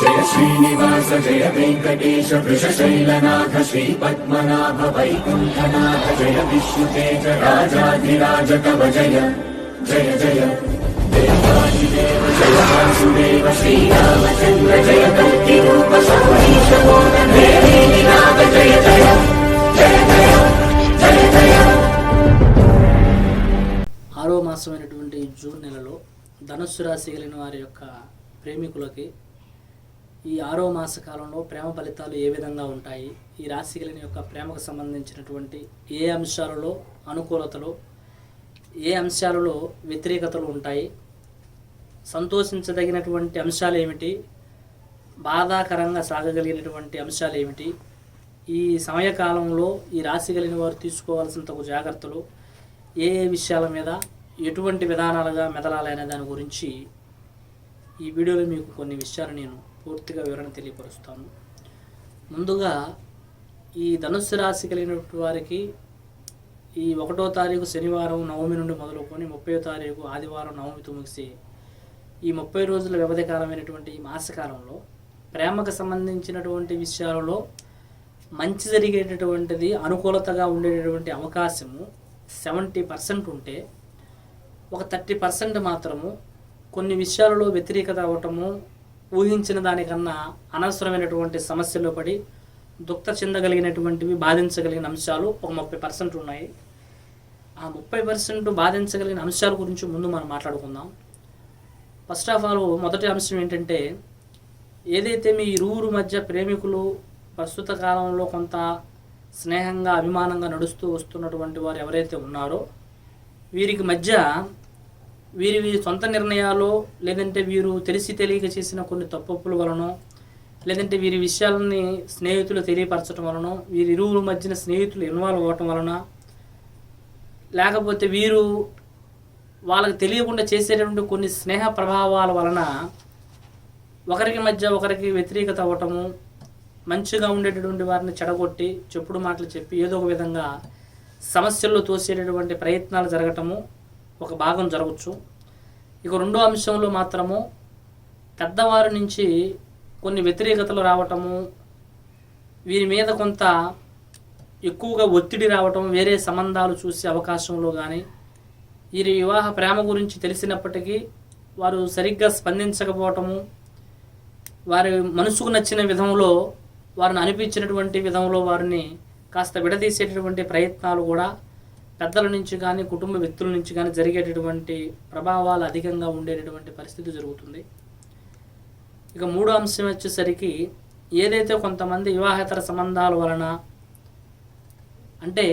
జయ శ్రీనివాస జయ వెంకటేశ వృషశైలనాథ శ్రీ పద్మనాభ వైకుంఠనాథ జయ విష్ణుతేజ రాజాధిరాజ కవ జయ జయ జయ. దేవాదిదేవ జయ వాసుదేవ శ్రీరామచంద్ర జయ కల్కి రూప సౌరీశ నాథ జయ జయ. జయ జయ జయ జయ. ఆరో మాసమైనటువంటి జూన్ నెలలో ధనుస్సు రాశి కలిగిన వారి యొక్క ప్రేమికులకి ఈ ఆరో మాస కాలంలో ప్రేమ ఫలితాలు ఏ విధంగా ఉంటాయి? ఈ రాశి కలిగిన యొక్క ప్రేమకు సంబంధించినటువంటి ఏ అంశాలలో అనుకూలతలు ఏ అంశాలలో వ్యతిరేకతలు ఉంటాయి? సంతోషించదగినటువంటి అంశాలు ఏమిటి? బాధాకరంగా సాగగలిగినటువంటి అంశాలు ఏమిటి? ఈ సమయకాలంలో ఈ రాశి కలిగిన వారు తీసుకోవాల్సిన తగు జాగ్రత్తలు ఏ ఏ విషయాల మీద ఎటువంటి విధానాలుగా మెదలాలి అనే దాని గురించి ఈ వీడియోలో మీకు కొన్ని విషయాలు నేను పూర్తిగా వివరణ తెలియపరుస్తాను. ముందుగా ఈ ధనుస్సు రాశి కలిగిన వారికి ఈ ఒకటో తారీఖు శనివారం నవమి నుండి మొదలుకొని ముప్పై తారీఖు ఆదివారం నవమితో ముగిసి ఈ ముప్పై రోజుల వ్యవధి కాలమైనటువంటి ఈ మాసకాలంలో ప్రేమకు సంబంధించినటువంటి విషయాలలో మంచి జరిగేటటువంటిది అనుకూలతగా ఉండేటటువంటి అవకాశము సెవెంటీ పర్సెంట్ ఉంటే ఒక థర్టీ పర్సెంట్ మాత్రము కొన్ని విషయాలలో వ్యతిరేకత అవ్వటము ఊహించిన దానికన్నా అనవసరమైనటువంటి సమస్యలో పడి దుఃఖ చెందగలిగినటువంటివి బాధించగలిగిన అంశాలు ఒక ముప్పై పర్సెంట్ ఉన్నాయి. ఆ ముప్పై పర్సెంట్ బాధించగలిగిన అంశాల గురించి ముందు మనం మాట్లాడుకుందాం. ఫస్ట్ ఆఫ్ ఆల్ మొదటి అంశం ఏంటంటే ఏదైతే మీ ఇరువురు మధ్య ప్రేమికులు ప్రస్తుత కాలంలో కొంత స్నేహంగా అభిమానంగా నడుస్తూ వస్తున్నటువంటి వారు ఎవరైతే ఉన్నారో వీరికి మధ్య వీరి వీరి సొంత నిర్ణయాలు లేదంటే వీరు తెలిసి తెలియక చేసిన కొన్ని తప్పుల వలన లేదంటే వీరి విషయాలని స్నేహితులు తెలియపరచడం వలన వీరి ఇరువుల మధ్యన స్నేహితులు ఇన్వాల్వ్ అవ్వటం వలన లేకపోతే వీరు వాళ్ళకి తెలియకుండా చేసేటటువంటి కొన్ని స్నేహ ప్రభావాల వలన ఒకరికి మధ్య ఒకరికి వ్యతిరేకత అవ్వటము మంచిగా ఉండేటటువంటి వారిని చెడగొట్టి చెప్పుడు మాటలు చెప్పి ఏదో ఒక విధంగా సమస్యల్లో తోసేటటువంటి ప్రయత్నాలు జరగటము ఒక భాగం జరగచ్చు. ఇక రెండో అంశంలో మాత్రము పెద్దవారి నుంచి కొన్ని వ్యతిరేకతలు రావటము వీరి మీద కొంత ఎక్కువగా ఒత్తిడి రావటం వేరే సంబంధాలు చూసే అవకాశంలో కానీ వీరి వివాహ ప్రేమ గురించి తెలిసినప్పటికీ వారు సరిగ్గా స్పందించకపోవటము వారి మనసుకు నచ్చిన విధంలో వారిని అనిపించినటువంటి విధంలో వారిని కాస్త విడదీసేటటువంటి ప్రయత్నాలు కూడా పెద్దల నుంచి కానీ కుటుంబ వ్యక్తుల నుంచి కానీ జరిగేటటువంటి ప్రభావాలు అధికంగా ఉండేటటువంటి పరిస్థితి జరుగుతుంది. ఇక మూడో అంశం వచ్చేసరికి ఏదైతే కొంతమంది వివాహేతర సంబంధాల వలన అంటే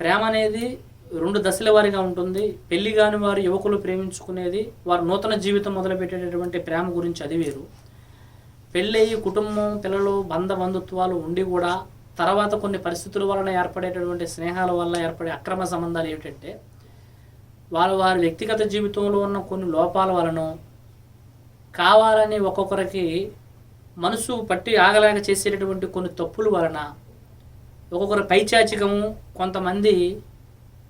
ప్రేమ అనేది రెండు దశల వారిగా ఉంటుంది. పెళ్ళి కాని వారు యువకులు ప్రేమించుకునేది వారు నూతన జీవితం మొదలుపెట్టేటటువంటి ప్రేమ గురించి అది వేరు. పెళ్ళయి కుటుంబం పిల్లలు బంధ బంధుత్వాలు ఉండి కూడా తర్వాత కొన్ని పరిస్థితుల వలన ఏర్పడేటటువంటి స్నేహాల వల్ల ఏర్పడే అక్రమ సంబంధాలు ఏమిటంటే వాళ్ళ వారి వ్యక్తిగత జీవితంలో ఉన్న కొన్ని లోపాల వలన కావాలని ఒక్కొక్కరికి మనసు పట్టి ఆగలేక చేసేటటువంటి కొన్ని తప్పుల వలన ఒక్కొక్కరు పైచాచికము కొంతమంది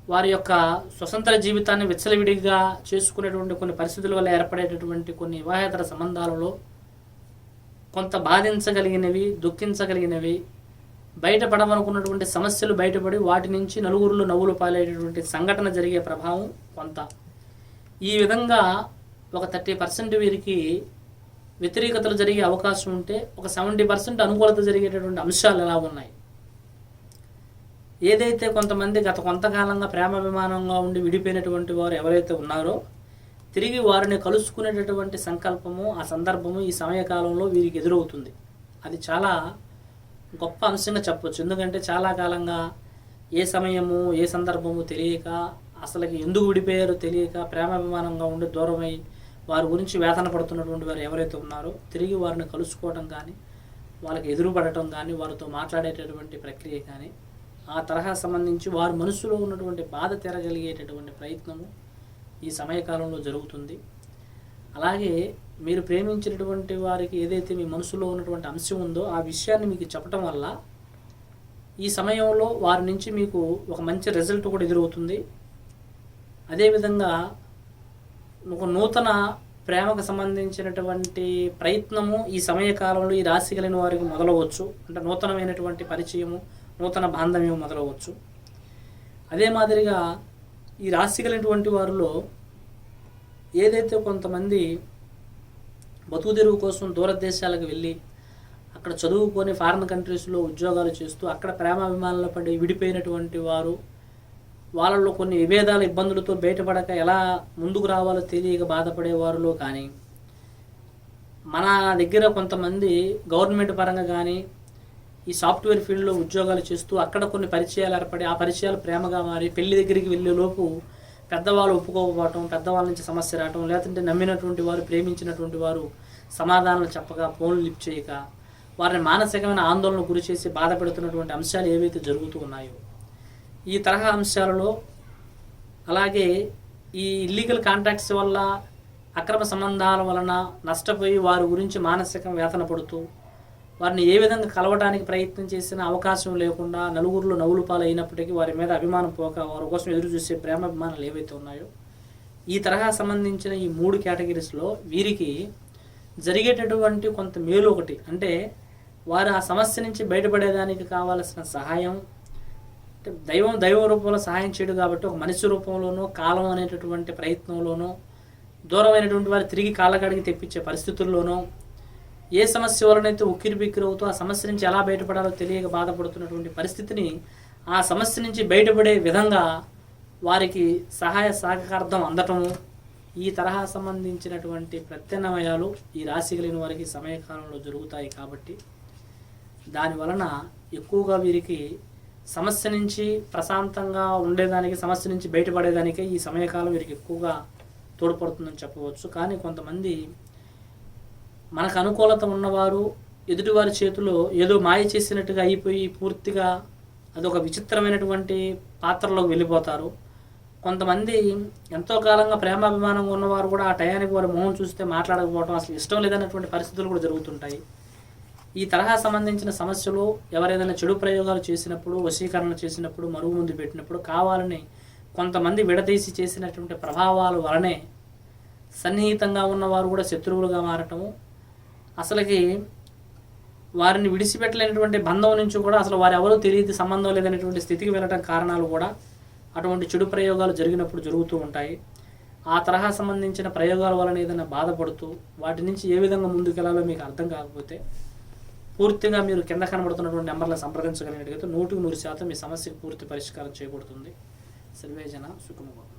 వారి యొక్క స్వతంత్ర జీవితాన్ని విచ్చలవిడిగా చేసుకునేటువంటి కొన్ని పరిస్థితుల వల్ల ఏర్పడేటటువంటి కొన్ని వివాహేతర సంబంధాలలో కొంత బాధించగలిగినవి దుఃఖించగలిగినవి బయటపడమనుకున్నటువంటి సమస్యలు బయటపడి వాటి నుంచి నలుగురిలో నవ్వులు పాలేటటువంటి సంఘటన జరిగే ప్రభావం కొంత. ఈ విధంగా ఒక థర్టీ పర్సెంట్ వీరికి వ్యతిరేకతలు జరిగే అవకాశం ఉంటే ఒక సెవెంటీ పర్సెంట్ అనుకూలత జరిగేటటువంటి అంశాలు ఎలా ఉన్నాయి? ఏదైతే కొంతమంది గత కొంతకాలంగా ప్రేమాభిమానంగా ఉండి విడిపోయినటువంటి వారు ఎవరైతే ఉన్నారో తిరిగి వారిని కలుసుకునేటటువంటి సంకల్పము ఆ సందర్భము ఈ సమయకాలంలో వీరికి ఎదురవుతుంది. అది చాలా గొప్ప అంశంగా చెప్పొచ్చు. ఎందుకంటే చాలా కాలంగా ఏ సమయము ఏ సందర్భము తెలియక అసలుకి ఎందుకు విడిపోయారో తెలియక ప్రేమాభిమానంగా ఉండి దూరమై వారి గురించి వేతన పడుతున్నటువంటి వారు ఎవరైతే ఉన్నారో తిరిగి వారిని కలుసుకోవడం కానీ వాళ్ళకి ఎదురుపడటం కానీ వారితో మాట్లాడేటటువంటి ప్రక్రియ కానీ ఆ తరహా సంబంధించి వారి మనసులో ఉన్నటువంటి బాధ తెరగలిగేటటువంటి ప్రయత్నము ఈ సమయకాలంలో జరుగుతుంది. అలాగే మీరు ప్రేమించినటువంటి వారికి ఏదైతే మీ మనసులో ఉన్నటువంటి అంశం ఉందో ఆ విషయాన్ని మీకు చెప్పటం వల్ల ఈ సమయంలో వారి నుంచి మీకు ఒక మంచి రిజల్ట్ కూడా ఎదురవుతుంది. అదేవిధంగా ఒక నూతన ప్రేమకు సంబంధించినటువంటి ప్రయత్నము ఈ సమయకాలంలో ఈ రాశి కలిగిన వారికి మొదలవచ్చు. అంటే నూతనమైనటువంటి పరిచయము నూతన బాంధవ్యం మొదలవచ్చు. అదే మాదిరిగా ఈ రాశి కలిగినటువంటి వారిలో ఏదైతే కొంతమంది బతుకు తెరువు కోసం దూరదేశాలకు వెళ్ళి అక్కడ చదువుకొని ఫారిన్ కంట్రీస్లో ఉద్యోగాలు చేస్తూ అక్కడ ప్రేమాభిమానులు పడి విడిపోయినటువంటి వారు వాళ్ళలో కొన్ని విభేదాల ఇబ్బందులతో బయటపడక ఎలా ముందుకు రావాలో తెలియక బాధపడే వారిలో కానీ మన దగ్గర కొంతమంది గవర్నమెంట్ పరంగా కానీ ఈ సాఫ్ట్వేర్ ఫీల్డ్లో ఉద్యోగాలు చేస్తూ అక్కడ కొన్ని పరిచయాలు ఏర్పడి ఆ పరిచయాలు ప్రేమగా మారి పెళ్ళి దగ్గరికి వెళ్ళేలోపు పెద్దవాళ్ళు ఒప్పుకోకపోవటం పెద్దవాళ్ళ నుంచి సమస్య రావటం లేదంటే నమ్మినటువంటి వారు ప్రేమించినటువంటి వారు సమాధానాలు చెప్పక ఫోన్లు లిఫ్ట్ చేయక వారిని మానసికమైన ఆందోళన గురి చేసి బాధ పెడుతున్నటువంటి అంశాలు ఏవైతే జరుగుతూ ఉన్నాయో ఈ తరహా అంశాలలో అలాగే ఈ ఇల్లీగల్ కాంట్రాక్ట్స్ వల్ల అక్రమ సంబంధాల వలన నష్టపోయి వారి గురించి మానసిక వేతన పడుతూ వారిని ఏ విధంగా కలవడానికి ప్రయత్నం చేసిన అవకాశం లేకుండా నలుగురిలో నవ్వులు పాలైనప్పటికీ వారి మీద అభిమానం పోక వారి కోసం ఎదురు చూసే ప్రేమ అభిమానాలు ఏవైతే ఉన్నాయో ఈ తరహా సంబంధించిన ఈ మూడు కేటగిరీస్లో వీరికి జరిగేటటువంటి కొంత మేలు ఒకటి. అంటే వారు ఆ సమస్య నుంచి బయటపడేదానికి కావాల్సిన సహాయం అంటే దైవం దైవ రూపంలో సహాయం చేయడు కాబట్టి ఒక మనిషి రూపంలోనూ కాలం అనేటటువంటి ప్రయత్నంలోనూ దూరమైనటువంటి వారు తిరిగి కాళ్ళకాడికి తెప్పించే పరిస్థితుల్లోనూ ఏ సమస్య వలనైతే ఉక్కిరి బిక్కిరి అవుతూ ఆ సమస్య నుంచి ఎలా బయటపడాలో తెలియక బాధపడుతున్నటువంటి పరిస్థితిని ఆ సమస్య నుంచి బయటపడే విధంగా వారికి సహాయ సహకార్థం అందటము ఈ తరహా సంబంధించినటువంటి ప్రత్యామ్నాయాలు ఈ రాశి కలిగిన వారికి సమయకాలంలో జరుగుతాయి కాబట్టి దాని వలన ఎక్కువగా వీరికి సమస్య నుంచి ప్రశాంతంగా ఉండేదానికి సమస్య నుంచి బయటపడేదానికే ఈ సమయకాలం వీరికి ఎక్కువగా తోడ్పడుతుందని చెప్పవచ్చు. కానీ కొంతమంది మనకు అనుకూలత ఉన్నవారు ఎదుటివారి చేతిలో ఏదో మాయ చేసినట్టుగా అయిపోయి పూర్తిగా అదొక విచిత్రమైనటువంటి పాత్రలోకి వెళ్ళిపోతారు. కొంతమంది ఎంతో కాలంగా ప్రేమాభిమానంగా ఉన్నవారు కూడా ఆ టయానికి వారి మొహం చూస్తే మాట్లాడకపోవడం అసలు ఇష్టం లేదన్నటువంటి పరిస్థితులు కూడా జరుగుతుంటాయి. ఈ తరహా సంబంధించిన సమస్యలు ఎవరైనా చెడు ప్రయోగాలు చేసినప్పుడు వశీకరణ చేసినప్పుడు మరుగు ముందు పెట్టినప్పుడు కావాలని కొంతమంది విడదీసి చేసినటువంటి ప్రభావాల వలనే సన్నిహితంగా ఉన్నవారు కూడా శత్రువులుగా మారటము అసలుకి వారిని విడిచిపెట్టలేనటువంటి బంధం నుంచి కూడా అసలు వారు ఎవరో తెలియదు సంబంధం లేదనేటువంటి స్థితికి వెళ్ళటం కారణాలు కూడా అటువంటి చెడు ప్రయోగాలు జరిగినప్పుడు జరుగుతూ ఉంటాయి. ఆ తరహా సంబంధించిన ప్రయోగాల వలన ఏదైనా బాధపడుతూ వాటి నుంచి ఏ విధంగా ముందుకెళ్ళాలో మీకు అర్థం కాకపోతే పూర్తిగా మీరు కింద కనబడుతున్నటువంటి నెంబర్లను సంప్రదించగలిగినట్లయితే నూటికి నూరు శాతం మీ సమస్యకు పూర్తి పరిష్కారం చేయబడుతుంది సర్వేజన సుఖముగా